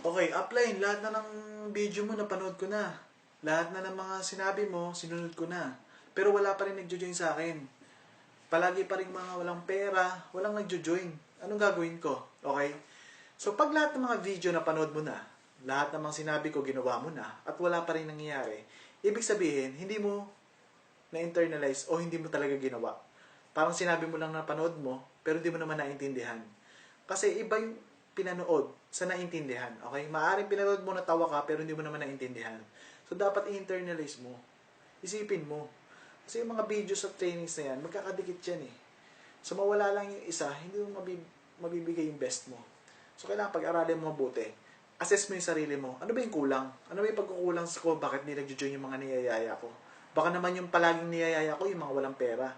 Okay, upline. Lahat na ng video mo, napanood ko na. Lahat na ng mga sinabi mo, sinunod ko na. Pero wala pa rin nagjo-join sa akin. Palagi pa rin mga walang pera, walang nagjo-join. Anong gagawin ko? Okay? So, pag lahat ng mga video na panood mo na, lahat ng mga sinabi ko, ginawa mo na, at wala pa rin nangyayari, ibig sabihin, hindi mo na-internalize o hindi mo talaga ginawa. Parang sinabi mo lang na panood mo, pero hindi mo naman naintindihan. Kasi iba yung pinanood sa naintindihan. Okay? Maaring pinanood mo natawa ka, pero hindi mo naman naintindihan. So, dapat i-internalize mo. Isipin mo. Kasi yung mga video sa trainings na yan, magkakadikit yan eh. So, mawala lang yung isa, hindi mo mabib- mabibigay yung best mo. So, kailangan pag-aralin mo mabuti. Assess mo yung sarili mo. Ano ba yung kulang? Ano ba yung pagkukulang sa ko? Bakit di nagjo-join yung mga niyayaya ko? Baka naman yung palaging niyayaya ko, yung mga walang pera.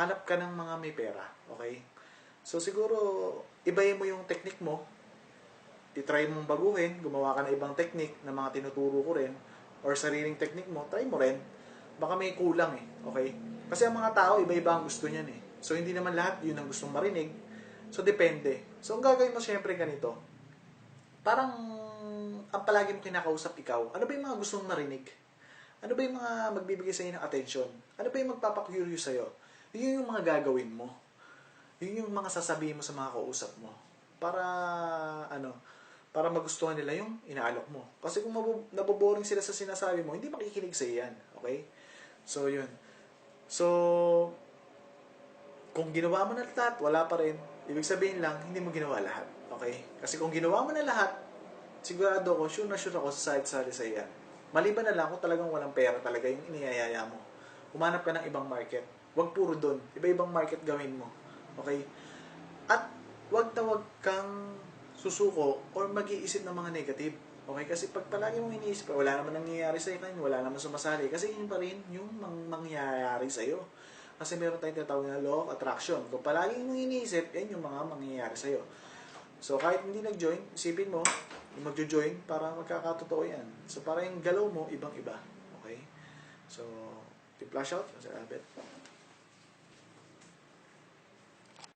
Hanap ka ng mga may pera. Okay? So, siguro, ibayin mo yung technique mo. I-try mong baguhin. Gumawa ka ng ibang technique na mga tinuturo ko rin. Or sariling technique mo, try mo rin. Baka may kulang eh. Okay? Kasi ang mga tao, iba-iba ang gusto niyan eh. So, hindi naman lahat yun ang gustong marinig. So, depende. So, ang gagawin mo syempre ganito. Parang, ang palagi mo kinakausap ikaw, ano ba yung mga gustong marinig? Ano ba yung mga magbibigay sa'yo ng attention? Ano ba yung magpapakurious sa'yo? Yun yung mga gagawin mo. Yun yung mga sasabihin mo sa mga kausap mo. Para, ano, para magustuhan nila yung inaalok mo. Kasi kung naboboring sila sa sinasabi mo, hindi makikinig sa yan. Okay? So, yun. So, kung ginawa mo na lahat, wala pa rin. Ibig sabihin lang, hindi mo ginawa lahat. Okay? Kasi kung ginawa mo na lahat, sigurado ko, sure na sure ako sa side sali sa yan. Maliban na lang kung talagang walang pera talaga yung iniyayaya mo. Humanap ka ng ibang market. Huwag puro doon. Iba-ibang market gawin mo. Okay? At wag na wag kang susuko or mag-iisip ng mga negative. Okay? Kasi pag palagi mong iniisip, wala naman nangyayari sa kanila, wala naman sumasali. Kasi yun pa rin yung mang- mangyayari sa'yo. Kasi meron tayong tinatawag na law of attraction. Kung palagi mong iniisip, yan yung mga mangyayari sa'yo. So, kahit hindi nag-join, isipin mo, yung magjo-join para magkakatotoo yan. So, para yung galaw mo, ibang-iba. Okay? So, i-flash out. Sa Abet.